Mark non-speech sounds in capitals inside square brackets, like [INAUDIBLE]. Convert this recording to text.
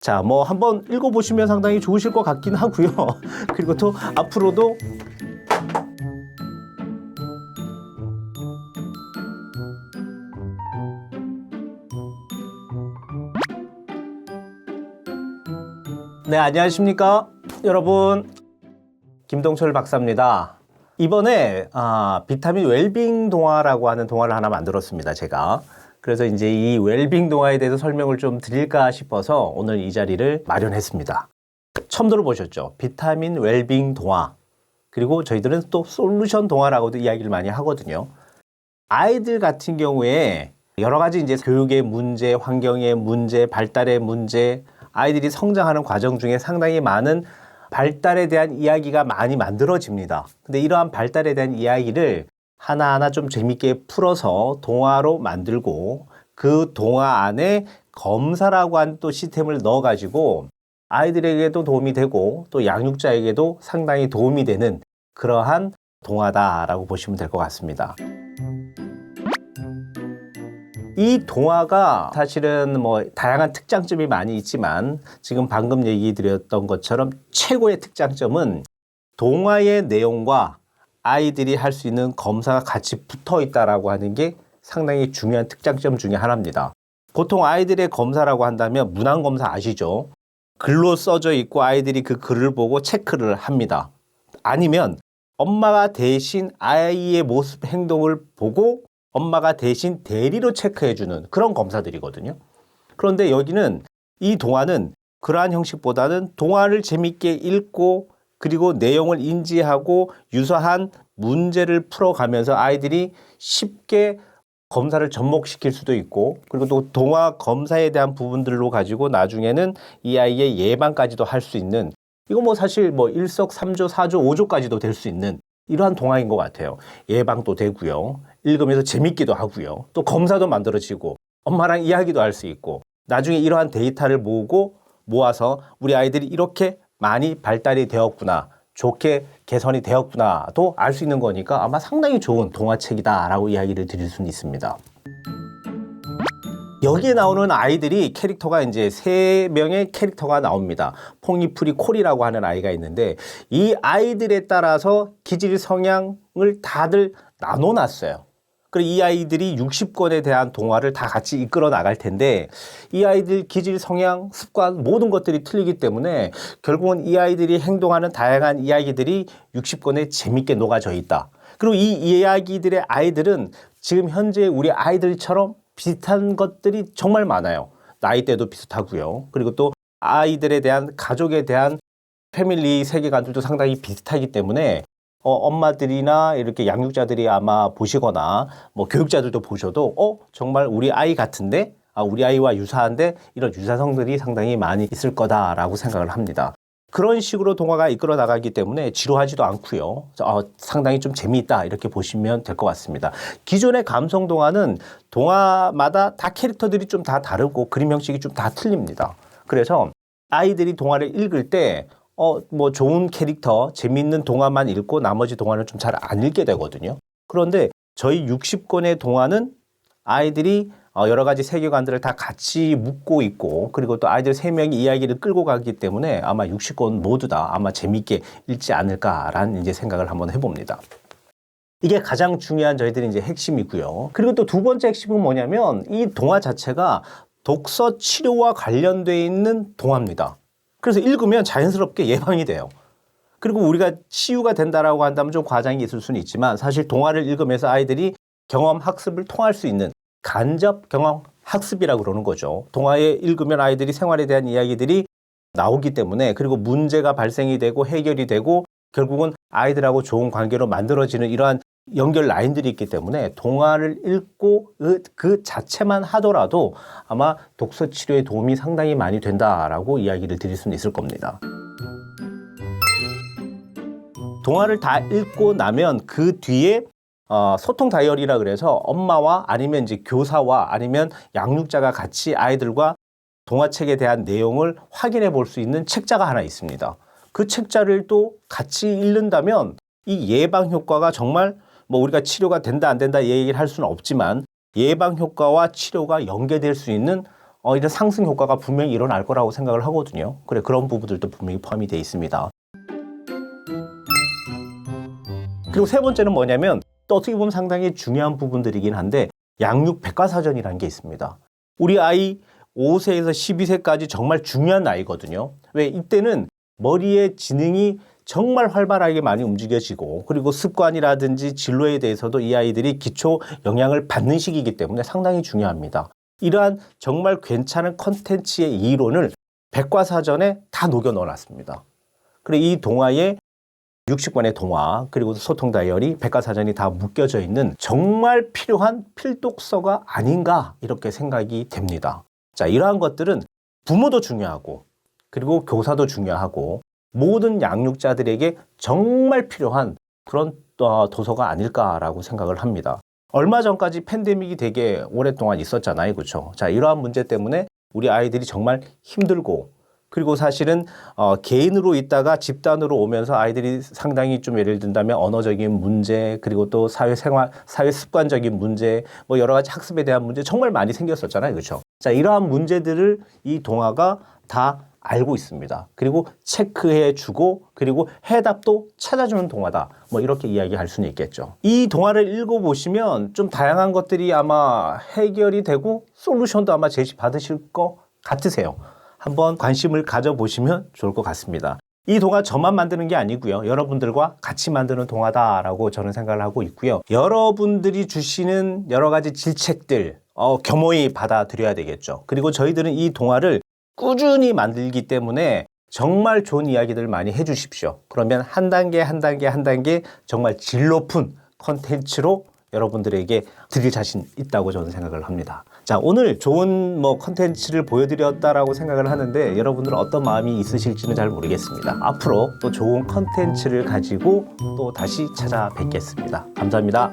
자, 뭐 한번 읽어보시면 상당히 좋으실 것 같긴 하고요. [LAUGHS] 그리고 또 앞으로도 네, 안녕하십니까? 여러분. 김동철 박사입니다. 이번에 아, 비타민 웰빙 동화라고 하는 동화를 하나 만들었습니다. 제가. 그래서 이제 이 웰빙 동화에 대해서 설명을 좀 드릴까 싶어서 오늘 이 자리를 마련했습니다. 처음 들어보셨죠? 비타민 웰빙 동화. 그리고 저희들은 또 솔루션 동화라고도 이야기를 많이 하거든요. 아이들 같은 경우에 여러 가지 이제 교육의 문제, 환경의 문제, 발달의 문제, 아이들이 성장하는 과정 중에 상당히 많은 발달에 대한 이야기가 많이 만들어집니다. 근데 이러한 발달에 대한 이야기를 하나하나 좀 재밌게 풀어서 동화로 만들고 그 동화 안에 검사라고 하는 또 시스템을 넣어가지고 아이들에게도 도움이 되고 또 양육자에게도 상당히 도움이 되는 그러한 동화다라고 보시면 될 것 같습니다. 이 동화가 사실은 뭐 다양한 특장점이 많이 있지만 지금 방금 얘기 드렸던 것처럼 최고의 특장점은 동화의 내용과 아이들이 할 수 있는 검사가 같이 붙어 있다라고 하는 게 상당히 중요한 특장점 중에 하나입니다. 보통 아이들의 검사라고 한다면 문항 검사 아시죠? 글로 써져 있고 아이들이 그 글을 보고 체크를 합니다. 아니면 엄마가 대신 아이의 모습 행동을 보고 엄마가 대신 대리로 체크해주는 그런 검사들이거든요. 그런데 여기는 이 동화는 그러한 형식보다는 동화를 재밌게 읽고 그리고 내용을 인지하고 유사한 문제를 풀어가면서 아이들이 쉽게 검사를 접목시킬 수도 있고 그리고 또 동화 검사에 대한 부분들로 가지고 나중에는 이 아이의 예방까지도 할 수 있는 이거 뭐 사실 뭐 일석삼조 사조 오조까지도 될 수 있는 이러한 동화인 것 같아요. 예방도 되고요. 읽으면서 재밌기도 하고요. 또 검사도 만들어지고 엄마랑 이야기도 할 수 있고 나중에 이러한 데이터를 모으고 모아서 우리 아이들이 이렇게 많이 발달이 되었구나. 좋게 개선이 되었구나도 알 수 있는 거니까 아마 상당히 좋은 동화책이다라고 이야기를 드릴 수는 있습니다. 여기에 나오는 아이들이 캐릭터가 이제 세 명의 캐릭터가 나옵니다. 퐁이프리 콜이라고 하는 아이가 있는데 이 아이들에 따라서 기질 성향을 다들 나눠놨어요. 그리고 이 아이들이 60권에 대한 동화를 다 같이 이끌어 나갈 텐데 이 아이들 기질 성향 습관 모든 것들이 틀리기 때문에 결국은 이 아이들이 행동하는 다양한 이야기들이 60권에 재밌게 녹아져 있다. 그리고 이 이야기들의 아이들은 지금 현재 우리 아이들처럼 비슷한 것들이 정말 많아요. 나이대도 비슷하고요. 그리고 또 아이들에 대한 가족에 대한 패밀리 세계관들도 상당히 비슷하기 때문에 어, 엄마들이나 이렇게 양육자들이 아마 보시거나 뭐 교육자들도 보셔도 어 정말 우리 아이 같은데 아, 우리 아이와 유사한데 이런 유사성들이 상당히 많이 있을 거다라고 생각을 합니다. 그런 식으로 동화가 이끌어 나가기 때문에 지루하지도 않고요. 어, 상당히 좀 재미있다 이렇게 보시면 될 것 같습니다. 기존의 감성 동화는 동화마다 다 캐릭터들이 좀 다 다르고 그림 형식이 좀 다 틀립니다. 그래서 아이들이 동화를 읽을 때 어, 뭐 좋은 캐릭터, 재밌는 동화만 읽고 나머지 동화는 좀 잘 안 읽게 되거든요. 그런데 저희 60권의 동화는 아이들이 어, 여러 가지 세계관들을 다 같이 묻고 있고 그리고 또 아이들 세명이 이야기를 끌고 가기 때문에 아마 60권 모두 다 아마 재밌게 읽지 않을까라는 이제 생각을 한번 해봅니다. 이게 가장 중요한 저희들이 이제 핵심이고요. 그리고 또 두 번째 핵심은 뭐냐면 이 동화 자체가 독서 치료와 관련돼 있는 동화입니다. 그래서 읽으면 자연스럽게 예방이 돼요. 그리고 우리가 치유가 된다라고 한다면 좀 과장이 있을 수는 있지만 사실 동화를 읽으면서 아이들이 경험 학습을 통할 수 있는 간접 경험 학습이라고 그러는 거죠. 동화에 읽으면 아이들이 생활에 대한 이야기들이 나오기 때문에 그리고 문제가 발생이 되고 해결이 되고 결국은 아이들하고 좋은 관계로 만들어지는 이러한 연결 라인들이 있기 때문에 동화를 읽고 그, 그 자체만 하더라도 아마 독서 치료에 도움이 상당히 많이 된다라고 이야기를 드릴 수는 있을 겁니다. 동화를 다 읽고 나면 그 뒤에 어, 소통 다이어리라 그래서 엄마와 아니면 이제 교사와 아니면 양육자가 같이 아이들과 동화책에 대한 내용을 확인해 볼 수 있는 책자가 하나 있습니다. 그 책자를 또 같이 읽는다면 이 예방 효과가 정말 뭐 우리가 치료가 된다 안 된다 얘기를 할 수는 없지만 예방 효과와 치료가 연계될 수 있는 어, 이런 상승 효과가 분명히 일어날 거라고 생각을 하거든요. 그래 그런 부분들도 분명히 포함이 되어 있습니다. 그리고 세 번째는 뭐냐면 또 어떻게 보면 상당히 중요한 부분들이긴 한데 양육 백과사전이라는 게 있습니다. 우리 아이 5세에서 12세까지 정말 중요한 나이거든요. 왜 이때는 머리의 지능이 정말 활발하게 많이 움직여지고 그리고 습관이라든지 진로에 대해서도 이 아이들이 기초 영향을 받는 시기이기 때문에 상당히 중요합니다. 이러한 정말 괜찮은 컨텐츠의 이론을 백과사전에 다 녹여 넣어놨습니다. 그리고 이 동화에 60권의 동화 그리고 소통 다이어리 백과사전이 다 묶여져 있는 정말 필요한 필독서가 아닌가 이렇게 생각이 됩니다. 자 이러한 것들은 부모도 중요하고 그리고 교사도 중요하고 모든 양육자들에게 정말 필요한 그런 어, 도서가 아닐까라고 생각을 합니다. 얼마 전까지 팬데믹이 되게 오랫동안 있었잖아요. 그렇죠? 자, 이러한 문제 때문에 우리 아이들이 정말 힘들고 그리고 사실은 어, 개인으로 있다가 집단으로 오면서 아이들이 상당히 좀 예를 든다면 언어적인 문제 그리고 또 사회 생활 사회 습관적인 문제 뭐 여러 가지 학습에 대한 문제 정말 많이 생겼었잖아요 그렇죠 자 이러한 문제들을 이 동화가 다 알고 있습니다 그리고 체크해 주고 그리고 해답도 찾아주는 동화다 뭐 이렇게 이야기할 수는 있겠죠 이 동화를 읽어 보시면 좀 다양한 것들이 아마 해결이 되고 솔루션도 아마 제시 받으실 것 같으세요 한번 관심을 가져보시면 좋을 것 같습니다. 이 동화 저만 만드는 게 아니고요. 여러분들과 같이 만드는 동화다라고 저는 생각을 하고 있고요. 여러분들이 주시는 여러 가지 질책들 어, 겸허히 받아들여야 되겠죠. 그리고 저희들은 이 동화를 꾸준히 만들기 때문에 정말 좋은 이야기들 많이 해주십시오. 그러면 한 단계 한 단계 한 단계 정말 질 높은 컨텐츠로 여러분들에게 드릴 자신 있다고 저는 생각을 합니다. 자, 오늘 좋은 뭐 컨텐츠를 보여드렸다라고 생각을 하는데 여러분들은 어떤 마음이 있으실지는 잘 모르겠습니다. 앞으로 또 좋은 컨텐츠를 가지고 또 다시 찾아뵙겠습니다. 감사합니다.